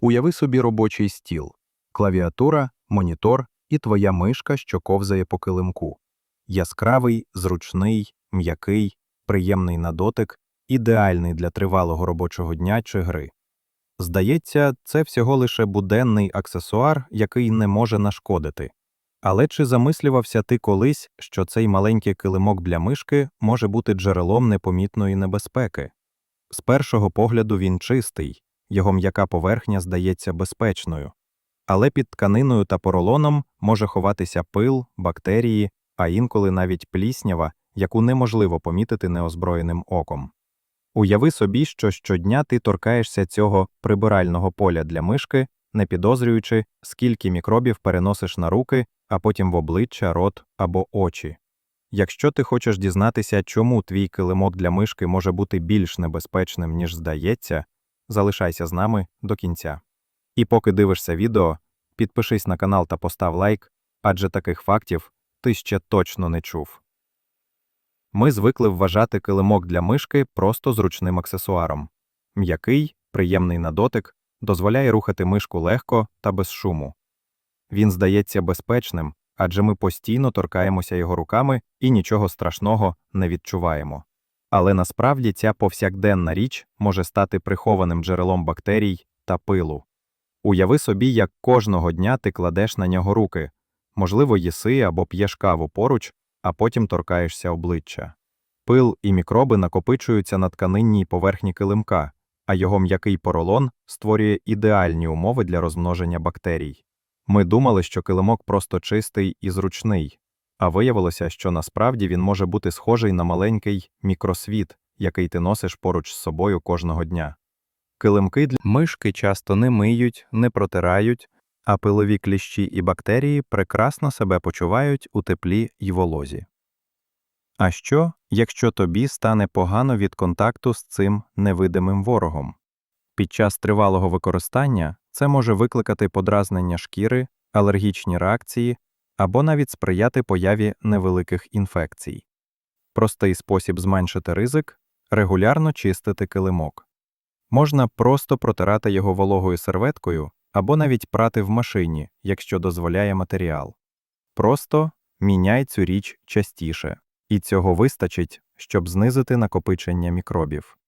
Уяви собі робочий стіл, клавіатура, монітор і твоя мишка, що ковзає по килимку. Яскравий, зручний, м'який, приємний на дотик, ідеальний для тривалого робочого дня чи гри. Здається, це всього лише буденний аксесуар, який не може нашкодити. Але чи замислювався ти колись, що цей маленький килимок для мишки може бути джерелом непомітної небезпеки? З першого погляду він чистий, його м'яка поверхня здається безпечною. Але під тканиною та поролоном може ховатися пил, бактерії, а інколи навіть пліснява, яку неможливо помітити неозброєним оком. Уяви собі, що щодня ти торкаєшся цього прибирального поля для мишки, не підозрюючи, скільки мікробів переносиш на руки, а потім в обличчя, рот або очі. Якщо ти хочеш дізнатися, чому твій килимок для мишки може бути більш небезпечним, ніж здається, залишайся з нами до кінця. І поки дивишся відео, підпишись на канал та постав лайк, адже таких фактів ти ще точно не чув. Ми звикли вважати килимок для мишки просто зручним аксесуаром. М'який, приємний на дотик, дозволяє рухати мишку легко та без шуму. Він здається безпечним, адже ми постійно торкаємося його руками і нічого страшного не відчуваємо. Але насправді ця повсякденна річ може стати прихованим джерелом бактерій та пилу. Уяви собі, як кожного дня ти кладеш на нього руки, можливо, їси або п'єш каву поруч, а потім торкаєшся обличчя. Пил і мікроби накопичуються на тканинній поверхні килимка, а його м'який поролон створює ідеальні умови для розмноження бактерій. Ми думали, що килимок просто чистий і зручний, а виявилося, що насправді він може бути схожий на маленький мікросвіт, який ти носиш поруч з собою кожного дня. Килимки для мишки часто не миють, не протирають, а пилові кліщі і бактерії прекрасно себе почувають у теплі й волозі. А що, якщо тобі стане погано від контакту з цим невидимим ворогом? Під час тривалого використання це може викликати подразнення шкіри, алергічні реакції або навіть сприяти появі невеликих інфекцій. Простий спосіб зменшити ризик регулярно чистити килимок. Можна просто протирати його вологою серветкою або навіть прати в машині, якщо дозволяє матеріал. Просто міняй цю річ частіше, і цього вистачить, щоб знизити накопичення мікробів.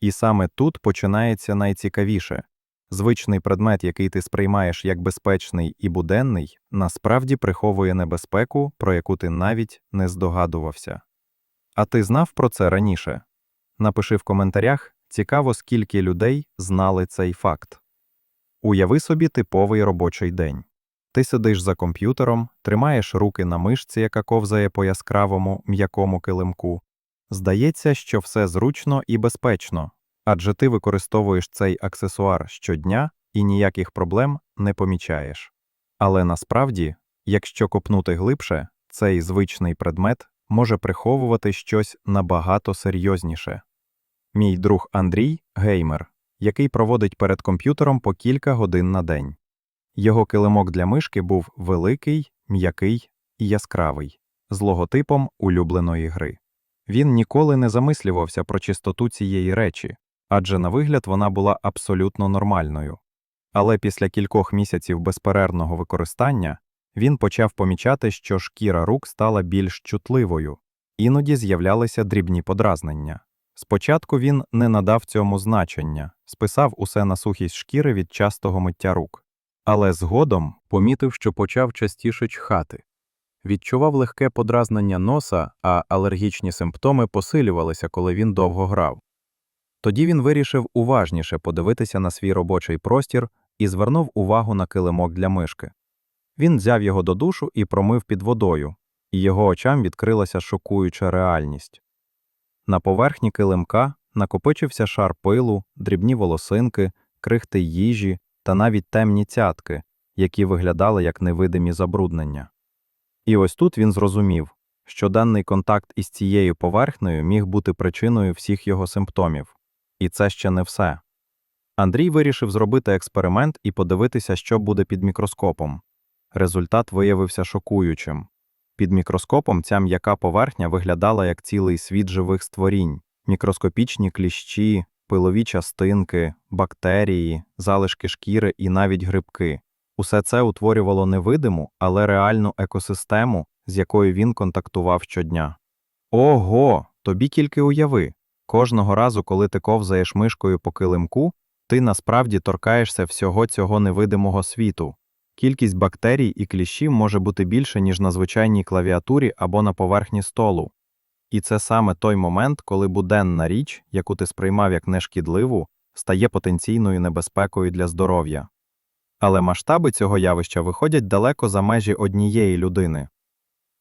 І саме тут починається найцікавіше звичний предмет, який ти сприймаєш як безпечний і буденний, насправді приховує небезпеку, про яку ти навіть не здогадувався. А ти знав про це раніше? Напиши в коментарях цікаво, скільки людей знали цей факт. Уяви собі типовий робочий день. Ти сидиш за комп'ютером, тримаєш руки на мишці, яка ковзає по яскравому м'якому килимку. Здається, що все зручно і безпечно, адже ти використовуєш цей аксесуар щодня і ніяких проблем не помічаєш. Але насправді, якщо копнути глибше, цей звичний предмет може приховувати щось набагато серйозніше. Мій друг Андрій геймер, який проводить перед комп'ютером по кілька годин на день. Його килимок для мишки був великий, м'який і яскравий, з логотипом улюбленої гри. Він ніколи не замислювався про чистоту цієї речі, адже на вигляд вона була абсолютно нормальною. Але після кількох місяців безперервного використання він почав помічати, що шкіра рук стала більш чутливою, іноді з'являлися дрібні подразнення. Спочатку він не надав цьому значення, списав усе на сухість шкіри від частого миття рук, але згодом помітив, що почав частіше чхати. Відчував легке подразнення носа, а алергічні симптоми посилювалися, коли він довго грав. Тоді він вирішив уважніше подивитися на свій робочий простір і звернув увагу на килимок для мишки. Він взяв його до душу і промив під водою, і його очам відкрилася шокуюча реальність. На поверхні килимка накопичився шар пилу, дрібні волосинки, крихти їжі та навіть темні цятки, які виглядали як невидимі забруднення. І ось тут він зрозумів, що даний контакт із цією поверхнею міг бути причиною всіх його симптомів. І це ще не все. Андрій вирішив зробити експеримент і подивитися, що буде під мікроскопом. Результат виявився шокуючим. Під мікроскопом ця м'яка поверхня виглядала як цілий світ живих створінь, мікроскопічні кліщі, пилові частинки, бактерії, залишки шкіри і навіть грибки. Усе це утворювало невидиму, але реальну екосистему, з якою він контактував щодня. Ого, тобі тільки уяви. Кожного разу, коли ти ковзаєш мишкою по килимку, ти насправді торкаєшся всього цього невидимого світу. Кількість бактерій і кліщів може бути більше, ніж на звичайній клавіатурі або на поверхні столу. І це саме той момент, коли буденна річ, яку ти сприймав як нешкідливу, стає потенційною небезпекою для здоров'я. Але масштаби цього явища виходять далеко за межі однієї людини.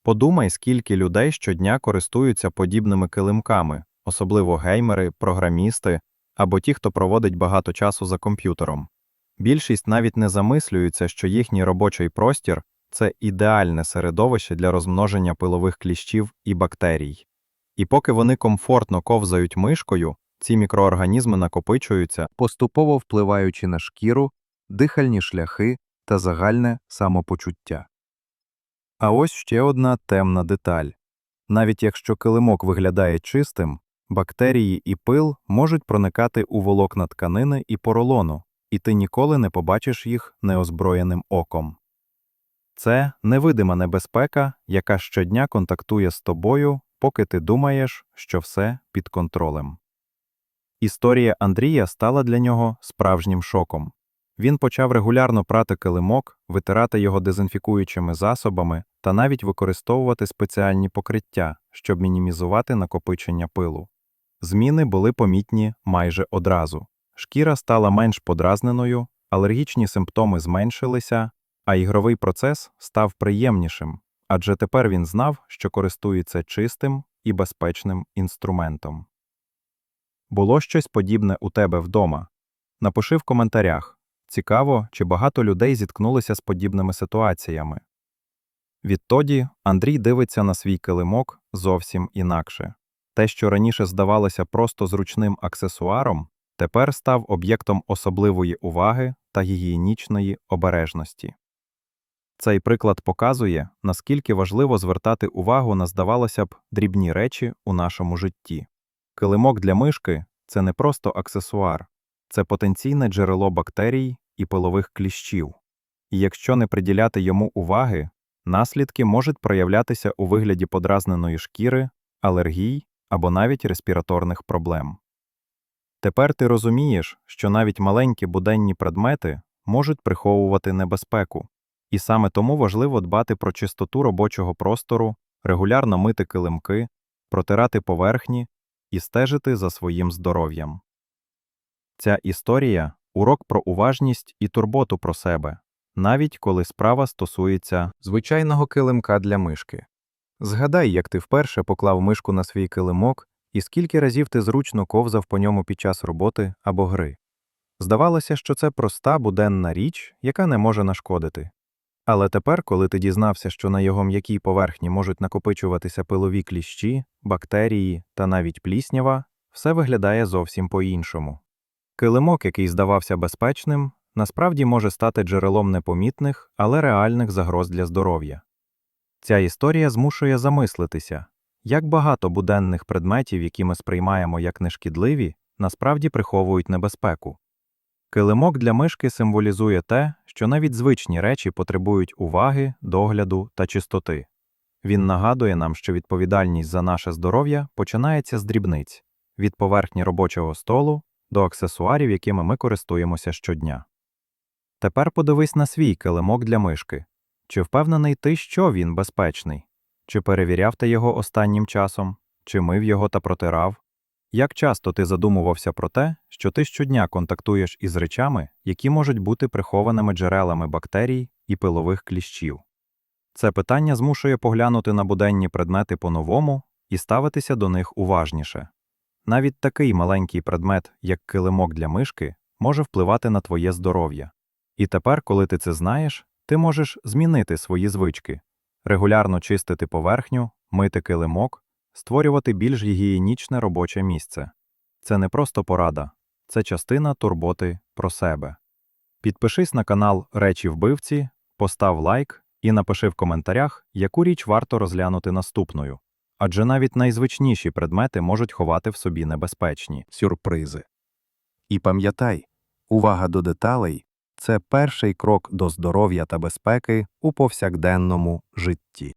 Подумай, скільки людей щодня користуються подібними килимками, особливо геймери, програмісти або ті, хто проводить багато часу за комп'ютером. Більшість навіть не замислюється, що їхній робочий простір це ідеальне середовище для розмноження пилових кліщів і бактерій. І поки вони комфортно ковзають мишкою, ці мікроорганізми накопичуються, поступово впливаючи на шкіру, дихальні шляхи та загальне самопочуття. А ось ще одна темна деталь. Навіть якщо килимок виглядає чистим, бактерії і пил можуть проникати у волокна тканини і поролону, і ти ніколи не побачиш їх неозброєним оком. Це невидима небезпека, яка щодня контактує з тобою, поки ти думаєш, що все під контролем. Історія Андрія стала для нього справжнім шоком. Він почав регулярно прати килимок, витирати його дезінфікуючими засобами та навіть використовувати спеціальні покриття, щоб мінімізувати накопичення пилу. Зміни були помітні майже одразу. Шкіра стала менш подразненою, алергічні симптоми зменшилися, а ігровий процес став приємнішим, адже тепер він знав, що користується чистим і безпечним інструментом. Було щось подібне у тебе вдома? Напиши в коментарях. Цікаво, чи багато людей зіткнулися з подібними ситуаціями. Відтоді Андрій дивиться на свій килимок зовсім інакше. Те, що раніше здавалося просто зручним аксесуаром, тепер став об'єктом особливої уваги та гігієнічної обережності. Цей приклад показує, наскільки важливо звертати увагу на, здавалося б, дрібні речі у нашому житті. Килимок для мишки це не просто аксесуар, це потенційне джерело бактерій і пилових кліщів. І якщо не приділяти йому уваги, наслідки можуть проявлятися у вигляді подразненої шкіри, алергій або навіть респіраторних проблем. Тепер ти розумієш, що навіть маленькі буденні предмети можуть приховувати небезпеку, і саме тому важливо дбати про чистоту робочого простору, регулярно мити килимки, протирати поверхні і стежити за своїм здоров'ям. Ця історія урок про уважність і турботу про себе, навіть коли справа стосується звичайного килимка для мишки. Згадай, як ти вперше поклав мишку на свій килимок і скільки разів ти зручно ковзав по ньому під час роботи або гри. Здавалося, що це проста буденна річ, яка не може нашкодити. Але тепер, коли ти дізнався, що на його м'якій поверхні можуть накопичуватися пилові кліщі, бактерії та навіть пліснява, все виглядає зовсім по-іншому. Килимок, який здавався безпечним, насправді може стати джерелом непомітних, але реальних загроз для здоров'я. Ця історія змушує замислитися, як багато буденних предметів, які ми сприймаємо як нешкідливі, насправді приховують небезпеку. Килимок для мишки символізує те, що навіть звичні речі потребують уваги, догляду та чистоти. Він нагадує нам, що відповідальність за наше здоров'я починається з дрібниць від поверхні робочого столу до аксесуарів, якими ми користуємося щодня. Тепер подивись на свій килимок для мишки. Чи впевнений ти, що він безпечний? Чи перевіряв ти його останнім часом, чи мив його та протирав? Як часто ти задумувався про те, що ти щодня контактуєш із речами, які можуть бути прихованими джерелами бактерій і пилових кліщів? Це питання змушує поглянути на буденні предмети по-новому і ставитися до них уважніше. Навіть такий маленький предмет, як килимок для мишки, може впливати на твоє здоров'я. І тепер, коли ти це знаєш, ти можеш змінити свої звички, регулярно чистити поверхню, мити килимок, створювати більш гігієнічне робоче місце. Це не просто порада, це частина турботи про себе. Підпишись на канал Речі вбивці, постав лайк і напиши в коментарях, яку річ варто розглянути наступною. Адже навіть найзвичніші предмети можуть ховати в собі небезпечні сюрпризи. І пам'ятай, увага до деталей це перший крок до здоров'я та безпеки у повсякденному житті.